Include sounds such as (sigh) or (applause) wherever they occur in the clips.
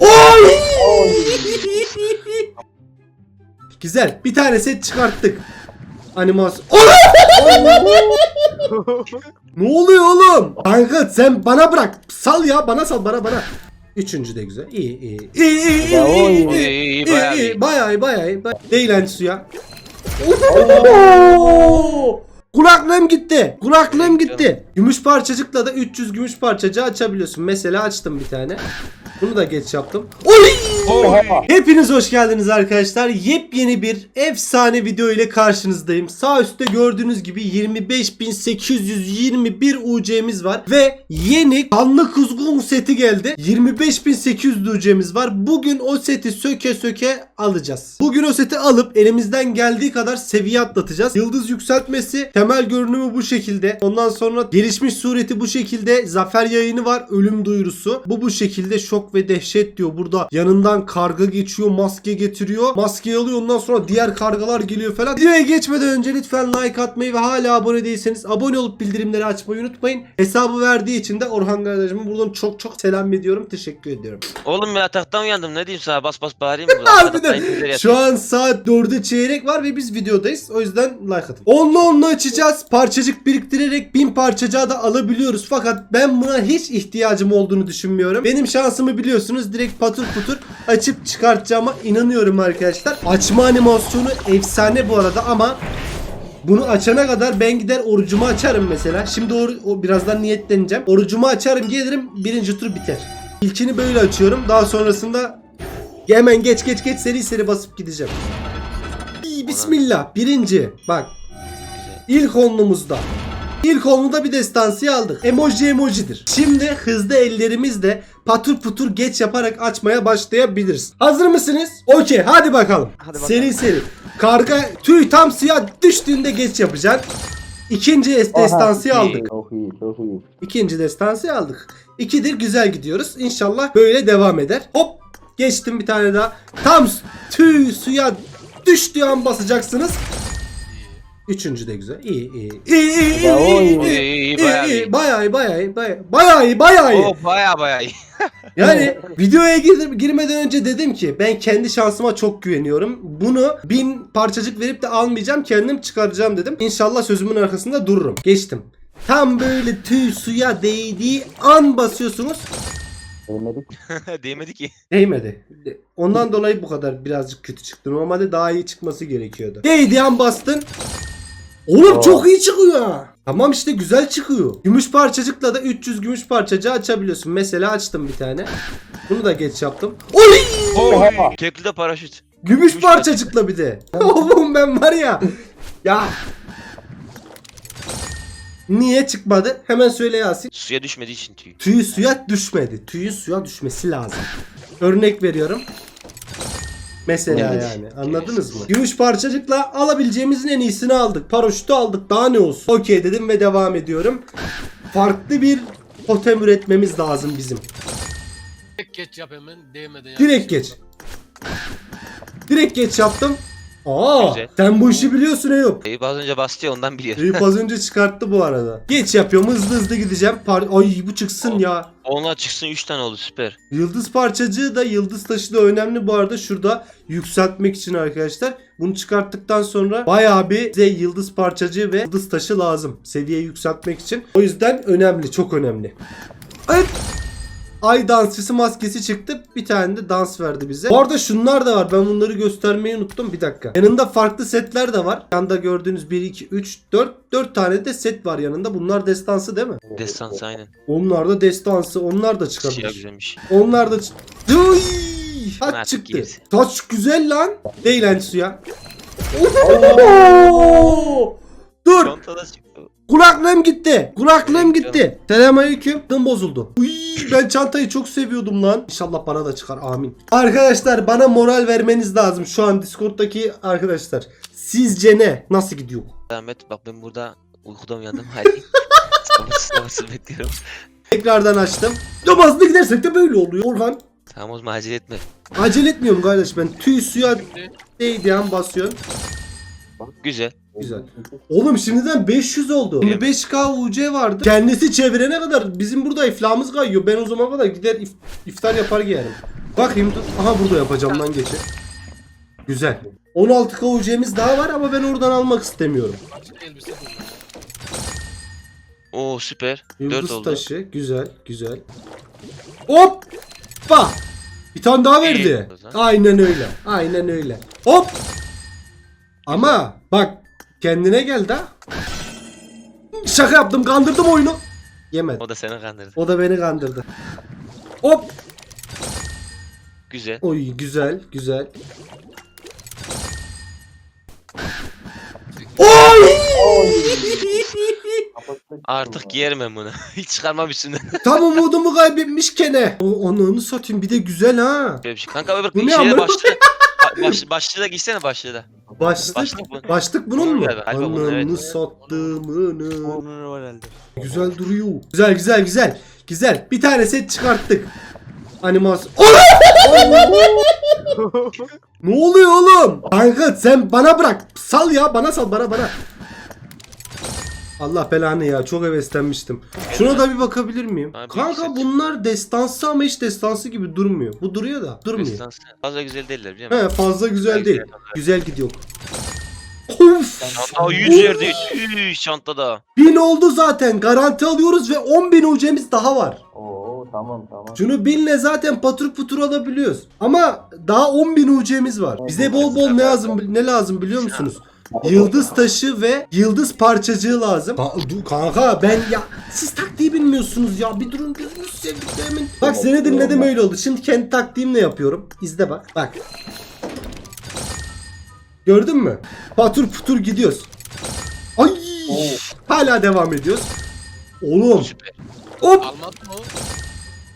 Oy! (laughs) Güzel. Bir tane set çıkarttık. Animasyon. (laughs) ne oluyor oğlum? Kanka sen bana bırak. Sal ya bana sal bana bana. Üçüncü de güzel. İyi iyi. İyi iyi iyi iyi iyi. İyi, iyi, iyi, bayağı iyi. Bayağı iyi Değil lan suya. Oo! Kulaklığım gitti. Kulaklığım gitti. Gümüş parçacıkla da 300 gümüş parçacığı açabiliyorsun. Mesela açtım bir tane. Bunu da geç yaptım. Oy! Hepiniz hoş geldiniz arkadaşlar. Yepyeni bir efsane video ile karşınızdayım. Sağ üstte gördüğünüz gibi 25.821 UC'miz var ve yeni kanlı kuzgun seti geldi. 25.800 UC'miz var. Bugün o seti söke söke alacağız. Bugün o seti alıp elimizden geldiği kadar seviye atlatacağız. Yıldız yükseltmesi, temel görünümü bu şekilde. Ondan sonra gelişmiş sureti bu şekilde. Zafer yayını var. Ölüm duyurusu. Bu bu şekilde şok ve dehşet diyor. Burada yanından karga geçiyor, maske getiriyor. Maskeyi alıyor ondan sonra diğer kargalar geliyor falan. Videoya geçmeden önce lütfen like atmayı ve hala abone değilseniz abone olup bildirimleri açmayı unutmayın. Hesabı verdiği için de Orhan kardeşime buradan çok çok selam ediyorum. Teşekkür ediyorum. Oğlum ya yataktan uyandım ne diyeyim sana bas bas bağırayım mı? (laughs) Harbiden. Şu an saat 4'e çeyrek var ve biz videodayız. O yüzden like atın. Onlu onlu açacağız. Parçacık biriktirerek bin parçacığı da alabiliyoruz. Fakat ben buna hiç ihtiyacım olduğunu düşünmüyorum. Benim şansımı biliyorsunuz. Direkt patır putur açıp çıkartacağıma inanıyorum arkadaşlar. Açma animasyonu efsane bu arada ama bunu açana kadar ben gider orucumu açarım mesela. Şimdi o, o birazdan niyetleneceğim. Orucumu açarım gelirim birinci tur biter. İlkini böyle açıyorum. Daha sonrasında hemen geç geç geç seri seri basıp gideceğim. Bismillah. Birinci. Bak. İlk onlumuzda. İlk onluda bir destansiye aldık. Emoji emojidir. Şimdi hızlı ellerimizle patır putur geç yaparak açmaya başlayabiliriz. Hazır mısınız? Okey hadi bakalım. Hadi bakalım. Seri seri. Karga tüy tam siyah düştüğünde geç yapacaksın. İkinci es- destansiye aldık. Çok iyi çok iyi. İkinci destansı aldık. İkidir güzel gidiyoruz. İnşallah böyle devam eder. Hop geçtim bir tane daha. Tam tüy suya düştüğü an basacaksınız. Üçüncü de güzel. İyi iyi. İyi iyi iyi iyi iyi. İyi, iyi, İyi, bayağı iyi. iyi. Bayağı iyi bayağı iyi bayağı bayağı iyi bayağı iyi. Oo baya baya iyi. Yani videoya gir- girmeden önce dedim ki ben kendi şansıma çok güveniyorum. Bunu bin parçacık verip de almayacağım kendim çıkaracağım dedim. İnşallah sözümün arkasında dururum. Geçtim. Tam böyle tüy suya değdiği an basıyorsunuz. Ölmedik. (laughs) Değmedi ki. Değmedi. Ondan dolayı bu kadar birazcık kötü çıktı. Normalde daha iyi çıkması gerekiyordu. Değdiği an bastın. Oğlum Aa. çok iyi çıkıyor ha. Tamam işte güzel çıkıyor. Gümüş parçacıkla da 300 gümüş parçacığı açabiliyorsun. Mesela açtım bir tane. Bunu da geç yaptım. Oy! Oha. Kekli de paraşüt. Gümüş Gümüş parçacıkla bir de. (laughs) Oğlum ben var ya. Ya. Niye çıkmadı? Hemen söyle Yasin. Suya düşmediği için tüy. Tüyü suya düşmedi. Tüyü suya düşmesi lazım. Örnek veriyorum. Mesela Evet. yani. Anladınız mı? Gümüş parçacıkla alabileceğimizin en iyisini aldık. Paraşütü aldık. Daha ne olsun? Okey dedim ve devam ediyorum. Farklı bir totem üretmemiz lazım bizim. Direkt geç yap hemen değmeden yap. Direkt geç. Direkt geç yaptım. Aa, Güzel. sen bu işi biliyorsun Eyüp. Eyüp az önce bastı ya ondan biliyorum. Eyüp az (laughs) önce çıkarttı bu arada. Geç yapıyorum hızlı hızlı gideceğim. Par Ay bu çıksın ya. Onunla çıksın 3 tane oldu süper. Yıldız parçacığı da yıldız taşı da önemli bu arada şurada yükseltmek için arkadaşlar. Bunu çıkarttıktan sonra bayağı bir bize yıldız parçacığı ve yıldız taşı lazım. Seviyeyi yükseltmek için. O yüzden önemli çok önemli. Evet. Ay dansçısı maskesi çıktı. Bir tane de dans verdi bize. Bu arada şunlar da var. Ben bunları göstermeyi unuttum. Bir dakika. Yanında farklı setler de var. Yanında gördüğünüz 1, 2, 3, 4. 4 tane de set var yanında. Bunlar destansı değil mi? Destansı aynen. Onlar da destansı. Onlar da Siyah çıkabilir. güzelmiş. Onlar da çı- Uy! Taç çıktı. gerisi. Taç güzel lan. Değil lan suya. Oo! Dur. Çantada çıktı. Kulaklığım gitti. Kulaklığım gitti. Selamünaleyküm. Dım bozuldu. Uy, ben çantayı çok seviyordum lan. İnşallah bana da çıkar. Amin. Arkadaşlar bana moral vermeniz lazım. Şu an Discord'daki arkadaşlar. Sizce ne? Nasıl gidiyor? Ahmet bak ben burada uykudan uyandım. Hadi. (laughs) sabırsız bekliyorum. Tekrardan açtım. Namazlı gidersek de böyle oluyor Orhan. Tamam o zaman acele etme. Acele etmiyorum kardeş ben. Tüy suya değdiği an basıyorsun. Güzel. Güzel. Oğlum şimdiden 500 oldu. 25k UC vardı. Kendisi çevirene kadar bizim burada iflahımız kayıyor. Ben o zaman kadar gider if- iftar yapar giyerim. Bakayım dur. Aha burada yapacağım lan geçe. Güzel. 16k UC'miz daha var ama ben oradan almak istemiyorum. Açık elbise buldum. Oo süper. 4 Yıldız oldu. taşı. Güzel. Güzel. Hoppa. Bir tane daha verdi. İyi. Aynen öyle. Aynen öyle. Hop. Ama kendine gel da. Şaka yaptım kandırdım oyunu. Yemedi. O da seni kandırdı. O da beni kandırdı. Hop. Güzel. Oy güzel güzel. Oy! Artık giyerim ben bunu. (laughs) Hiç çıkarmam üstünden. (laughs) Tam umudumu kaybetmiş kene. O ananı satayım bir de güzel ha. Böyle bir şey. Kanka öbür Bu ne amına? başlığı. Baş, başlığı da giysene başlığı da. Başlık. Başlık bu. Başlık bunun mu? Galiba, galiba bunun, Ananı evet. sattığımını. Güzel duruyor. Güzel güzel güzel. Güzel. Bir tane set çıkarttık. Animasyon. (laughs) ne oluyor oğlum? Kanka sen bana bırak. Sal ya bana sal bana bana. Allah belanı ya çok heveslenmiştim. Şuna da bir bakabilir miyim? Abi, Kanka set. bunlar destansı ama hiç destansı gibi durmuyor. Bu duruyor da durmuyor. Destansı. Fazla güzel değiller biliyor musun? He fazla güzel değil. güzel. Gidiyor. Of! Çanta 100 yerde. Üş çantada. 1000 oldu zaten. Garanti alıyoruz ve 10.000 ucemiz daha var. Oo tamam tamam. Şunu 1000'le zaten patır putur alabiliyoruz. Ama daha 10.000 ucemiz var. Bize bol bol ne lazım ne lazım biliyor musunuz? Yıldız taşı ve yıldız parçacığı lazım. Ka- dur Kanka ben ya siz taktiği bilmiyorsunuz ya. Bir durun gözünüzü sevdiklerimin. Bak seni dinledim öyle oldu. Şimdi kendi taktiğimle yapıyorum. İzle bak. Bak. Gördün mü? Patur putur gidiyoruz. Ay! Hala devam ediyoruz. Oğlum. Hop. Almadın mı?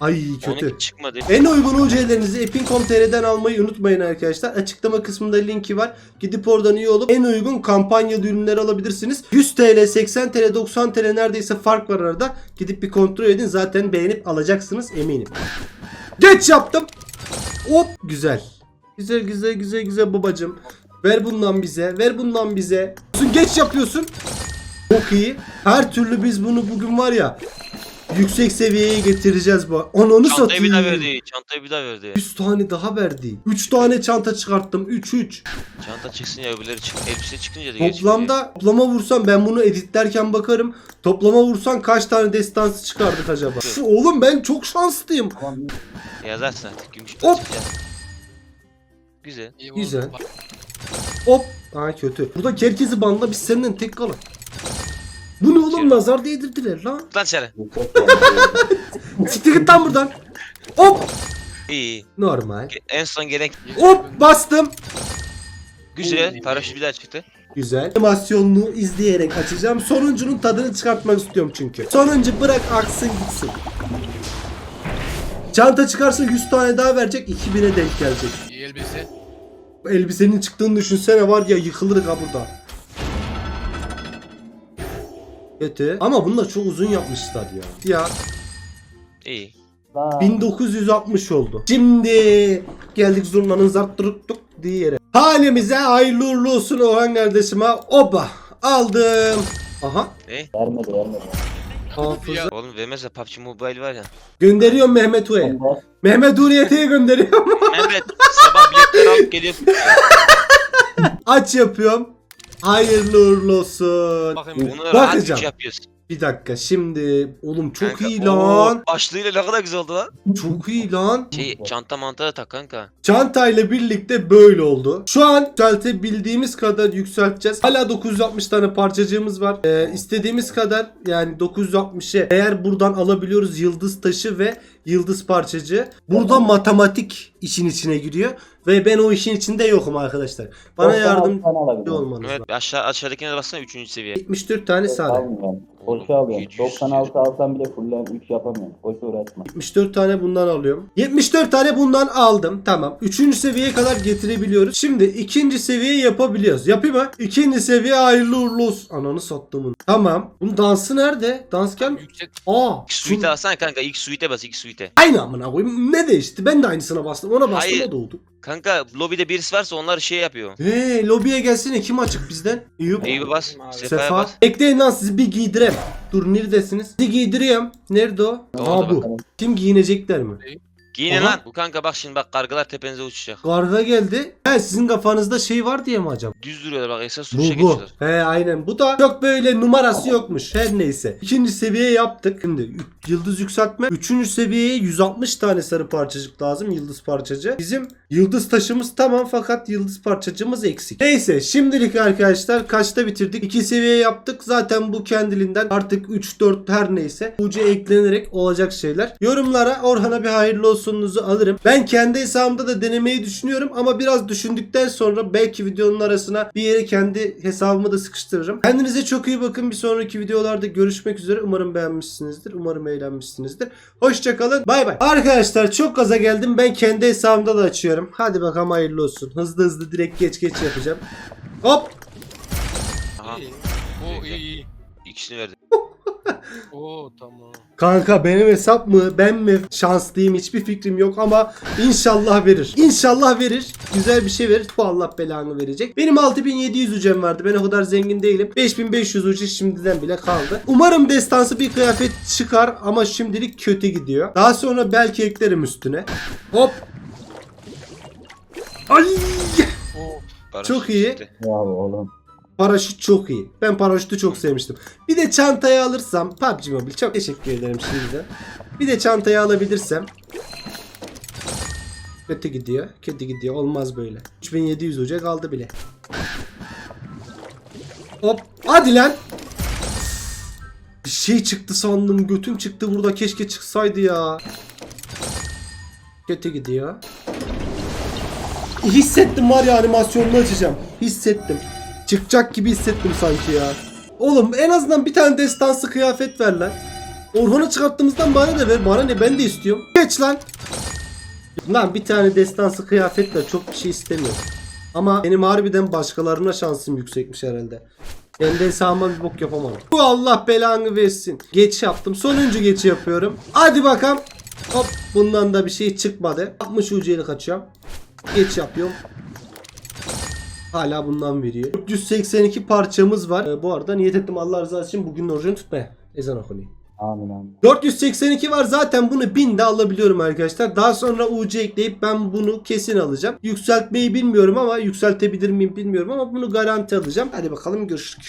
Ay kötü. Onun çıkmadı. En uygun UC'lerinizi epin.com.tr'den almayı unutmayın arkadaşlar. Açıklama kısmında linki var. Gidip oradan üye olup en uygun kampanyalı ürünleri alabilirsiniz. 100 TL, 80 TL, 90 TL neredeyse fark var arada. Gidip bir kontrol edin. Zaten beğenip alacaksınız eminim. Geç yaptım. Hop güzel. Güzel güzel güzel güzel babacım. Ver bundan bize. Ver bundan bize. Geç yapıyorsun. Çok iyi. Her türlü biz bunu bugün var ya yüksek seviyeye getireceğiz bu. Ananı Çantayı satayım. bir daha verdi. Çantayı bir daha verdi. 100 tane daha verdi. 3 tane çanta çıkarttım. 3 3. Çanta çıksın ya öbürleri çık. Elbise çıkınca da geç. Toplamda toplama vursam ben bunu editlerken bakarım. Toplama vursan kaç tane destansı çıkardık acaba? Şu oğlum ben çok şanslıyım. Yazarsın artık. Gümüş Hop. çıkacak. Güzel. İyi, Güzel. Hop. Aa kötü. Burada kerkezi bandla biz senden tek kalın. Bu ne oğlum nazar değdirdiler lan. Lan dışarı. Siktir git lan buradan. Hop. İyi iyi. Normal. En son gerek. Hop bastım. Güzel. Paraşüt bir daha çıktı. Güzel. Animasyonunu izleyerek açacağım. Sonuncunun tadını çıkartmak istiyorum çünkü. Sonuncu bırak aksın gitsin. Çanta çıkarsa 100 tane daha verecek 2000'e denk gelecek. iyi elbise. Elbisenin çıktığını düşünsene var ya yıkılırız ha burada. Kötü. Ama bunlar çok uzun yapmışlar ya. Ya İyi. Lan. 1960 oldu. Şimdi geldik zurnanın zarttırıktık diye yere. Halimize hayırlı uğurlu olsun Orhan kardeşime. Oba aldım. Aha. Ne? Vermedi vermedi. Hafıza. Oğlum vermezse PUBG Mobile var ya. Gönderiyorum Mehmet U'ya. Mehmet Uriyete'ye gönderiyorum. Mehmet sabah biletleri alıp geliyor. Aç yapıyorum. Hayırlı uğurlu olsun. Bakayım Bunu Bakacağım. rahat güç yapıyoruz. Bir dakika şimdi. Oğlum çok Kanka, iyi oo, lan. Başlığıyla ne kadar güzel oldu lan. Çok iyi lan. Şey çanta manta da tak kanka. Çantayla birlikte böyle oldu. Şu an yükseltebildiğimiz kadar yükselteceğiz. Hala 960 tane parçacığımız var. Ee, istediğimiz kadar yani 960'ı eğer buradan alabiliyoruz yıldız taşı ve yıldız parçacığı. Burada matematik işin içine giriyor. Ve ben o işin içinde yokum arkadaşlar. Bana 96 yardımcı olmanız lazım. Evet aşağı aşağıdakine de baksana 3. seviye. 74 tane sade. Almıyorum. Boşa alıyorum. 700 96 alsam bile fullen 3 yapamıyorum. Boşa uğraşma. 74 tane bundan alıyorum. 74 tane bundan aldım. Tamam. Üçüncü seviyeye kadar getirebiliyoruz. Şimdi ikinci seviye yapabiliyoruz. Yapayım mı? İkinci seviye hayırlı uğurlu olsun. Ananı sattım bunu. Tamam. Bunun dansı nerede? Dansken... Yüksek Aa. İlk suite alsana kanka ilk suite bas ilk suite. Aynı amına koyayım. Ne değişti? Ben de aynısına bastım. Ona bastım Hayır. o da oldu. Kanka lobide birisi varsa onlar şey yapıyor. Hey lobiye gelsene kim açık bizden? Eyüp. Eyüp'e bas. Sefa'ya Sefa. bas. Bekleyin lan sizi bir giydirem. Dur neredesiniz? Sizi giydireyim. Nerede o? Aa bu. Kim giyinecekler mi? Giyinin Aha. lan. Bu kanka bak şimdi bak kargalar tepenize uçacak. Garda geldi. He sizin kafanızda şey var diye mi acaba? Düz duruyorlar bak esas Bu uçuşa bu. geçiyorlar. He aynen. Bu da çok böyle numarası yokmuş. Her neyse. İkinci seviye yaptık. Şimdi yıldız yükseltme. Üçüncü seviyeye 160 tane sarı parçacık lazım. Yıldız parçacı. Bizim yıldız taşımız tamam fakat yıldız parçacığımız eksik. Neyse şimdilik arkadaşlar kaçta bitirdik? İki seviye yaptık. Zaten bu kendiliğinden artık 3-4 her neyse. UC eklenerek olacak şeyler. Yorumlara Orhan'a bir hayırlı olsununuzu alırım. Ben kendi hesabımda da denemeyi düşünüyorum ama biraz düşündükten sonra belki videonun arasına bir yere kendi hesabımı da sıkıştırırım. Kendinize çok iyi bakın. Bir sonraki videolarda görüşmek üzere. Umarım beğenmişsinizdir. Umarım eğlenmişsinizdir. Hoşçakalın. Bay bay. Arkadaşlar çok gaza geldim. Ben kendi hesabımda da açıyorum. Hadi bakalım hayırlı olsun. Hızlı hızlı direkt geç geç yapacağım. Hop. Aha. O iyi iyi. İkisini verdi. Oo tamam. Kanka benim hesap mı ben mi şanslıyım hiçbir fikrim yok ama inşallah verir. İnşallah verir. Güzel bir şey verir. Bu Allah belanı verecek. Benim 6700 ucem vardı. Ben o kadar zengin değilim. 5500 ucu şimdiden bile kaldı. Umarım destansı bir kıyafet çıkar ama şimdilik kötü gidiyor. Daha sonra belki eklerim üstüne. Hop. Ay! Barış Çok iyi. Ya oğlum. Paraşüt çok iyi. Ben paraşütü çok sevmiştim. Bir de çantayı alırsam PUBG Mobile çok teşekkür ederim şimdiden. Bir de çantayı alabilirsem Kötü gidiyor. Kötü gidiyor. Olmaz böyle. 3700 hoca kaldı bile. Hop. Hadi lan. Bir şey çıktı sandım. Götüm çıktı burada. Keşke çıksaydı ya. Kötü gidiyor. Hissettim var ya animasyonunu açacağım. Hissettim. Çıkacak gibi hissettim sanki ya. Oğlum en azından bir tane destansı kıyafet ver lan. Orhan'ı çıkarttığımızdan bana da ver. Bana ne ben de istiyorum. Geç lan. Lan bir tane destansı kıyafet ver. Çok bir şey istemiyorum. Ama benim harbiden başkalarına şansım yüksekmiş herhalde. Kendi hesabıma bir bok yapamadım. Bu Allah belanı versin. Geç yaptım. Sonuncu geçi yapıyorum. Hadi bakalım. Hop bundan da bir şey çıkmadı. 60 ucuyla kaçıyorum. Geç yapıyorum. Hala bundan veriyor. 482 parçamız var. Ee, bu arada niyet ettim Allah rızası için bugün orucunu tutmaya. Ezan okunuyor. Amin amin. 482 var zaten bunu 1000 de alabiliyorum arkadaşlar. Daha sonra UC ekleyip ben bunu kesin alacağım. Yükseltmeyi bilmiyorum ama yükseltebilir miyim bilmiyorum ama bunu garanti alacağım. Hadi bakalım görüşürüz.